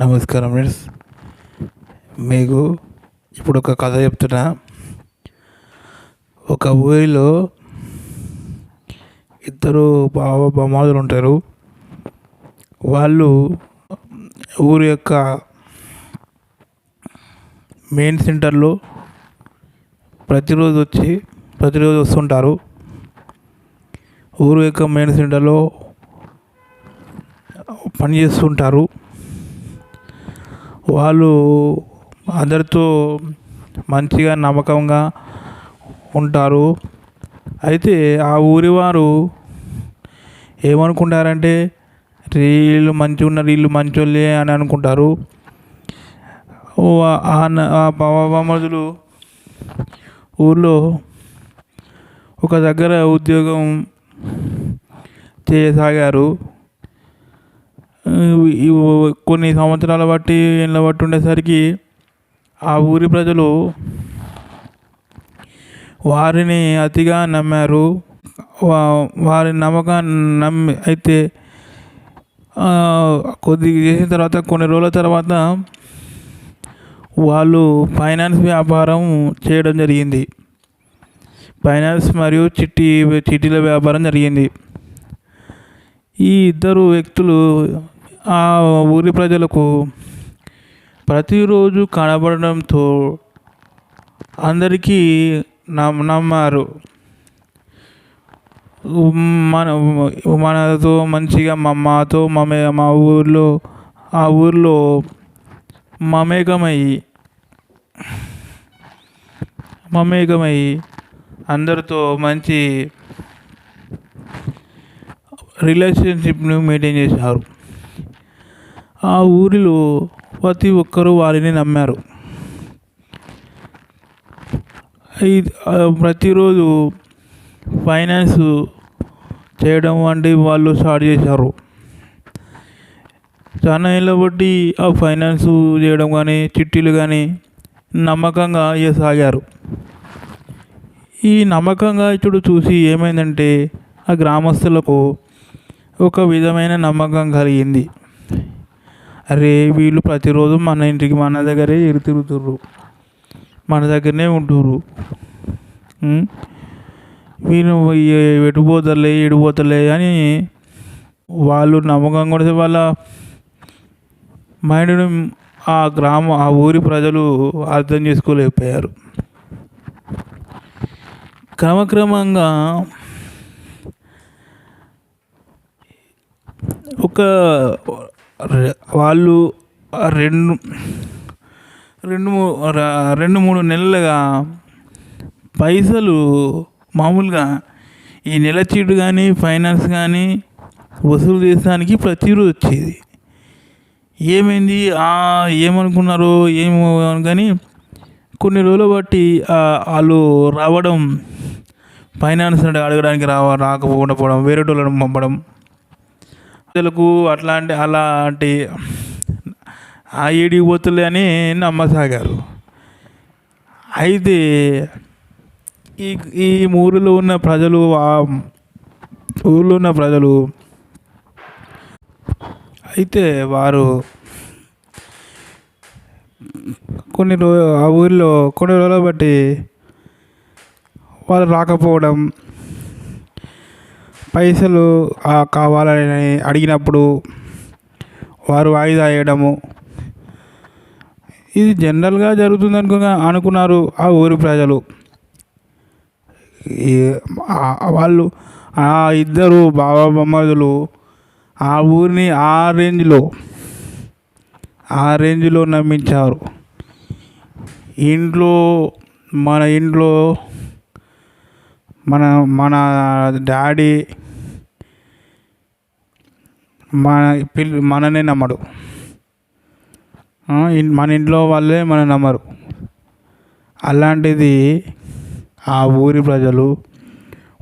నమస్కారం ఫ్రెండ్స్. మీకు ఇప్పుడు ఒక కథ చెప్తున్నా. ఒక ఊరిలో ఇద్దరు బావ బొమ్మలు ఉంటారు. వాళ్ళు ఊరి యొక్క మెయిన్ సెంటర్లో ప్రతిరోజు వచ్చి ప్రతిరోజు వస్తుంటారు. ఊరు యొక్క మెయిన్ సెంటర్లో పని చేస్తుంటారు. వాళ్ళు అందరితో మంచిగా నమ్మకంగా ఉంటారు. అయితే ఆ ఊరి వారు ఏమనుకుంటారంటే వీళ్ళు మంచిగా ఉన్నారు వీళ్ళు మంచోళ్ళే అని అనుకుంటారు. ఆ న- ఊర్లో ఒక దగ్గర ఉద్యోగం చేయసాగారు. కొన్ని సంవత్సరాల బట్టి ఏళ్ళ బట్టి ఉండేసరికి ఆ ఊరి ప్రజలు వారిని అతిగా నమ్మారు. వా- వారి నమ్మకాన్ని నమ్మి అయితే కొద్దిగా చేసిన తర్వాత కొన్ని రోజుల తర్వాత వాళ్ళు ఫైనాన్స్ వ్యాపారం చేయడం జరిగింది. ఫైనాన్స్ మరియు చిట్టి చిట్టీల వ్యాపారం జరిగింది. ఈ ఇద్దరు వ్యక్తులు ఆ ఊరి ప్రజలకు ప్రతిరోజు కనబడడంతో అందరికీ నమ్ నమ్మారు. మన మనతో మంచిగా మా మాతో మమే మా ఊర్లో ఆ ఊర్లో మమేకమై మమేకమై అందరితో మంచి రిలేషన్షిప్ను మెయింటైన్ చేశారు. ఆ ఊరిలో ప్రతి ఒక్కరూ వారిని నమ్మారు. ప్రతిరోజు ఫైనాన్స్ చేయడం వంటి వాళ్ళు స్టార్ట్ చేశారు. చాలా ఏళ్ళ బట్టి ఆ ఫైనాన్స్ చేయడం కానీ చిట్టీలు కానీ నమ్మకంగా సాగారు. ఈ నమ్మకంగా ఇచ్చుడు చూసి ఏమైందంటే ఆ గ్రామస్తులకు ఒక విధమైన నమ్మకం కలిగింది. అరే వీళ్ళు ప్రతిరోజు మన ఇంటికి మన దగ్గరే ఎరు తిరుగుతుర్రు. మన దగ్గరనే ఉంటుర్రు. వీళ్ళు ఎ- ఎటు పోతలే పోతలే అని వాళ్ళు నమ్మకం కొడితే వాళ్ళ మైండ్ని ఆ గ్రామ ఆ ఊరి ప్రజలు అర్థం చేసుకోలేకపోయారు. క్రమక్రమంగా ఒక వాళ్ళు రెండు రెండు మూ- రెండు మూడు నెలలుగా పైసలు మామూలుగా ఈ నెల చీటు కానీ ఫైనాన్స్ కానీ వసూలు చేసడానికి ప్రతిరోజు వచ్చేది. ఏమైంది? ఏమనుకున్నారో ఏమో కానీ కొన్ని రోజులు బట్టి వాళ్ళు రావడం ఫైనాన్స్ అంటే అడగడానికి రావ రాకపోవడం పోవడం వేరే వాళ్ళని పంపడం ప్రజలకు అట్లాంటి అలాంటి ఆ ఏడికి పోతులే అని నమ్మసాగారు. అయితే ఈ ఈ ఊరిలో ఉన్న ప్రజలు ఆ ఊరిలో ఉన్న ప్రజలు అయితే వారు కొన్ని రో ఆ ఊరిలో కొన్ని రోజులు బట్టి వాళ్ళు రాకపోవడం పైసలు ఆ కావాలని అడిగినప్పుడు వారు వాయిదా వేయడము. ఇది జనరల్గా జరుగుతుంది అనుకున్న అనుకున్నారు ఆ ఊరి ప్రజలు. వాళ్ళు ఆ ఇద్దరు బాబా బొమ్మదులు ఆ ఊరిని ఆ రేంజ్లో ఆ రేంజ్లో నమ్మించారు. ఇంట్లో మన ఇంట్లో మన మన డాడీ మన పిల్ల మననే నమ్మడు. మన ఇంట్లో వాళ్ళే మన నమ్మరు. అలాంటిది ఆ ఊరి ప్రజలు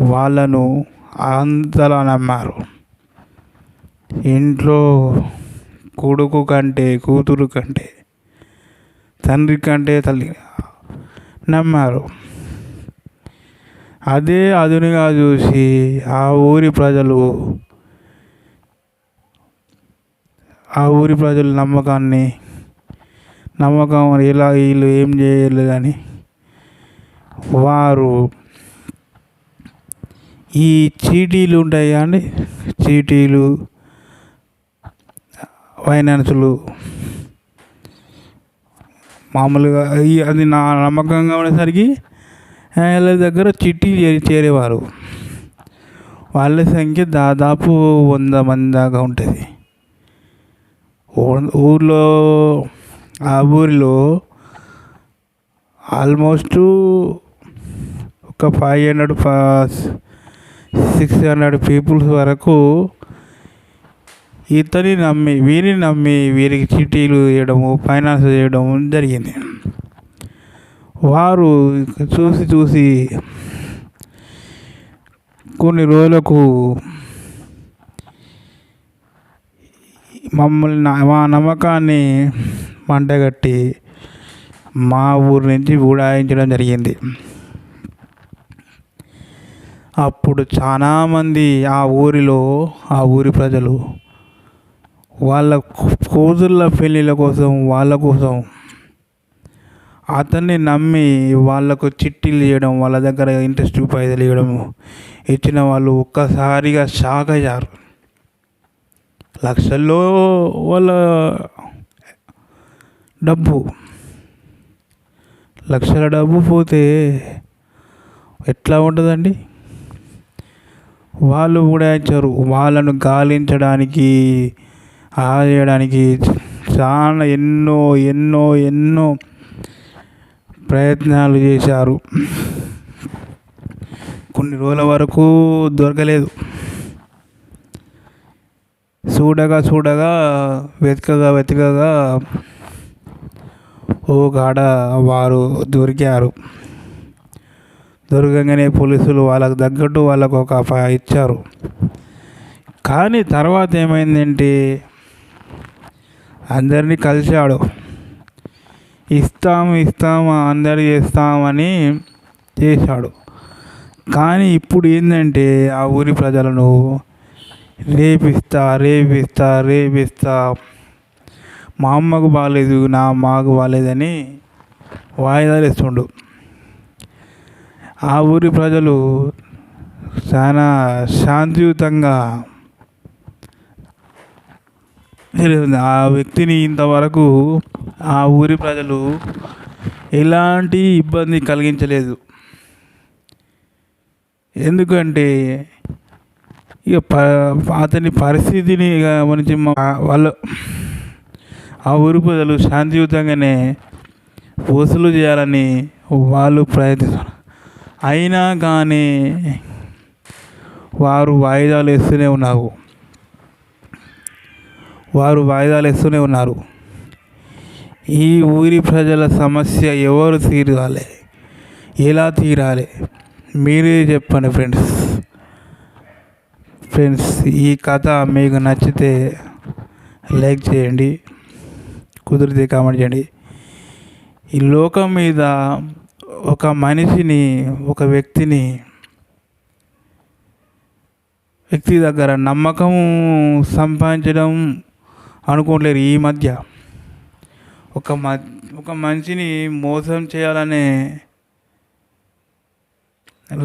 వాళ్ళను అంతలా నమ్మారు. ఇంట్లో కొడుకు కంటే కూతురు కంటే తండ్రి కంటే తల్లి నమ్మారు. అదే అదునుగా చూసి ఆ ఊరి ప్రజలు ఆ ఊరి ప్రజల నమ్మకాన్ని నమ్మకం ఇలా వీళ్ళు ఏం చేయలేదు అని వారు ఈ చీటీలు ఉంటాయి కానీ చీటీలు ఫైనాన్సులు. మామూలుగా అది నా నమ్మకంగా ఉండేసరికి వాళ్ళ దగ్గర చిట్టి చేరి చేరేవారు. వాళ్ళ సంఖ్య దాదాపు వంద మంది దాకా ఉంటుంది. ఊర్లో ఆ ఊరిలో ఆల్మోస్ట్ ఒక five hundred six hundred peoples వరకు ఇతని నమ్మి వీరిని నమ్మి వీరికి చిటీలు చేయడము ఫైనాన్స్ చేయడము జరిగింది. వారు చూసి చూసి కొన్ని రోజులకు మమ్మల్ని మా నమ్మకాన్ని మంటగట్టి మా ఊరి నుంచి ఉడాయించడం జరిగింది. అప్పుడు చాలామంది ఆ ఊరిలో ఆ ఊరి ప్రజలు వాళ్ళ కూతుళ్ళ పెళ్ళిళ్ళ కోసం వాళ్ళ కోసం అతన్ని నమ్మి వాళ్ళకు చిట్టీలు చేయడం వాళ్ళ దగ్గర ఇంట్రెస్ట్ పైసలు ఇవ్వడం ఇచ్చిన వాళ్ళు ఒక్కసారిగా షాక్ అయ్యారు. లక్షల్లో వాళ్ళ డబ్బు. లక్షల డబ్బు పోతే ఎట్లా ఉంటుందండి? వాళ్ళు కూడా ఇచ్చారు వాళ్ళను గాలించడానికి ఆ చేయడానికి చాలా ఎన్నో ఎన్నో ఎన్నో ప్రయత్నాలు చేశారు. కొన్ని రోజుల వరకు దొరకలేదు. చూడగా చూడగా వెతకగా వెతకగా ఓ కాడ వారు దొరికారు. దొరకగానే పోలీసులు వాళ్ళకు తగ్గట్టు వాళ్ళకు ఒక ఇచ్చారు. కానీ తర్వాత ఏమైందంటే అందరినీ కలిశాడు. ఇస్తాం ఇస్తాం అందరు చేస్తామని చేశాడు. కానీ ఇప్పుడు ఏంటంటే ఆ ఊరి ప్రజలను రేపిస్తా రేపిస్తా రేపిస్తా. మా అమ్మకు బాగాలేదు నా మాకు బాగాలేదని వాయిదాలు ఇస్తుండు ఆ ఊరి ప్రజలు చాలా శాంతియుతంగా ఆ వ్యక్తిని ఇంతవరకు ఆ ఊరి ప్రజలు ఎలాంటి ఇబ్బంది కలిగించలేదు. ఎందుకంటే ఇక ప అతని పరిస్థితిని గమనించి వాళ్ళు ఆ ఊరి ప్రజలు శాంతియుతంగానే వసూలు చేయాలని వాళ్ళు ప్రయత్నిస్తారు అయినా కానీ వారు వాయిదాలు వేస్తూనే ఉన్నారు. వారు వాయిదాలు వేస్తూనే ఉన్నారు. ఈ ఊరి ప్రజల సమస్య ఎవరు తీరాలి? ఎలా తీరాలి? మీరే చెప్పండి ఫ్రెండ్స్. ఫ్రెండ్స్ ఈ కథ మీకు నచ్చితే లైక్ చేయండి కుదిరితే కామెంట్ చేయండి. ఈ లోకం మీద ఒక మనిషిని ఒక వ్యక్తిని వ్యక్తి దగ్గర నమ్మకం సంపాదించడం అనుకోలేరు ఈ మధ్య. ఒక మ ఒక మనిషిని మోసం చేయాలనే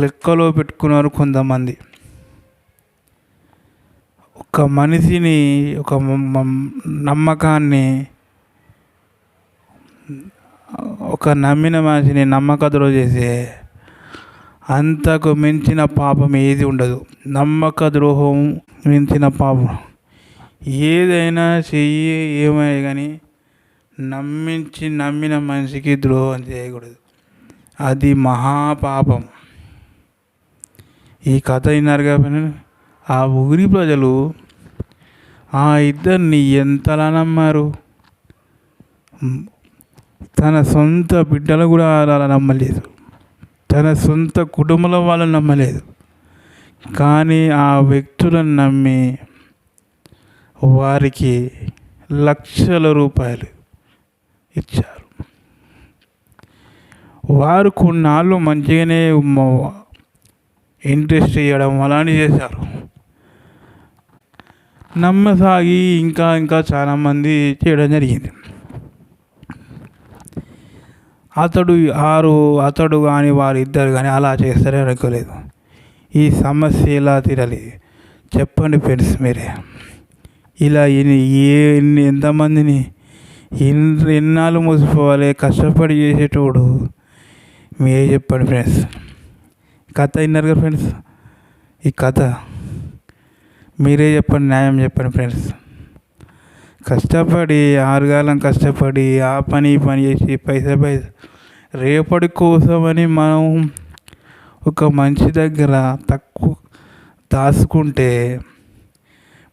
లెక్కలో పెట్టుకున్నారు కొంతమంది. ఒక మనిషిని ఒక నమ్మకాన్ని ఒక నమ్మిన మనిషిని నమ్మకద్రో చేసే అంతకు మించిన పాపం ఏది ఉండదు. నమ్మక ద్రోహం మించిన పాపం. ఏదైనా చెయ్యి ఏమైనా కానీ నమ్మించి నమ్మిన మనిషికి ద్రోహం చేయకూడదు. అది మహాపాపం. ఈ కథ విన్నారు కాబట్టి ఆ ఊరి ప్రజలు ఆ ఇద్దరిని ఎంతలా నమ్మారు? తన సొంత బిడ్డలు కూడా అలా నమ్మలేదు. తన సొంత కుటుంబంలో వాళ్ళని నమ్మలేదు. కానీ ఆ వ్యక్తులను నమ్మి వారికి లక్షల రూపాయలు ఇచ్చారు. వారు కొన్నాళ్ళు మంచిగానే ఇంట్రెస్ట్ ఇవ్వడం అలాంటివి చేశారు. నమ్మసాగి ఇంకా ఇంకా చాలామంది చేయడం జరిగింది. అతడు ఆరు అతడు కానీ వారిద్దరు కానీ అలా చేస్తారని అనుకోలేదు ఈ సమస్య ఎలా తీరాలి. చెప్పండి ఫ్రెండ్స్ మీరే. ఇలా ఏ ఎంతమందిని ఎన్ని ఎన్నాళ్ళు మోసిపోవాలి కష్టపడి చేసేటోడు మీరే చెప్పండి ఫ్రెండ్స్. కథ విన్నారు కదా ఫ్రెండ్స్? ఈ కథ మీరే చెప్పండి న్యాయం చెప్పండి ఫ్రెండ్స్ కష్టపడి ఆరుగాలం కష్టపడి ఆ పని ఈ పని చేసి పైసా పైసా. రేపటి కోసమని మనం ఒక మనిషి దగ్గర తక్కువ దాచుకుంటే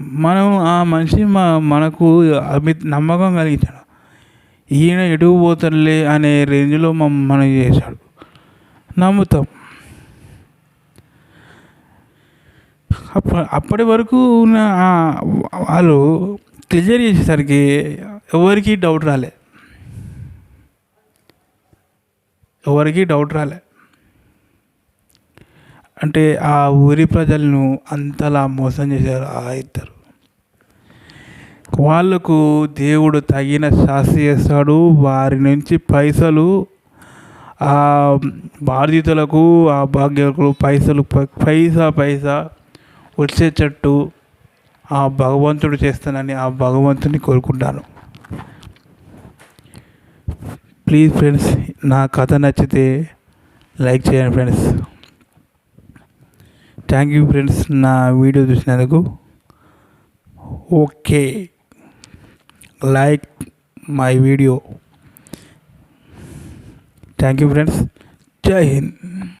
మనం ఆ మనిషి మా మనకు అమి నమ్మకం కలిగించాడు. ఈయన ఎటుకు పోతాడులే అనే రేంజ్లో మమ్మ మనం చేశాడు. నమ్ముతాం. అప్పటి వరకు ఉన్న వాళ్ళు క్లియర్ చేసేసరికి ఎవరికి డౌట్ రాలే. ఎవరికి డౌట్ రాలే. అంటే ఆ ఊరి ప్రజలను అంతలా మోసం చేశారు ఆ ఇద్దరు. వాళ్ళకు దేవుడు తగిన శాస్తి చేస్తాడు. వారి నుంచి పైసలు ఆ బాధితులకు ఆ భాగ్యులకు పైసలు ప- పైసా పైసా వచ్చేటట్టు ఆ భగవంతుడు చేస్తానని ఆ భగవంతుని కోరుకుంటాను. ప్లీజ్ ఫ్రెండ్స్ నా కథ నచ్చితే లైక్ చేయండి ఫ్రెండ్స్. థ్యాంక్ యూ ఫ్రెండ్స్ నా వీడియో చూసినందుకు. Okay. Like my video. Thank you friends. జై హింద్.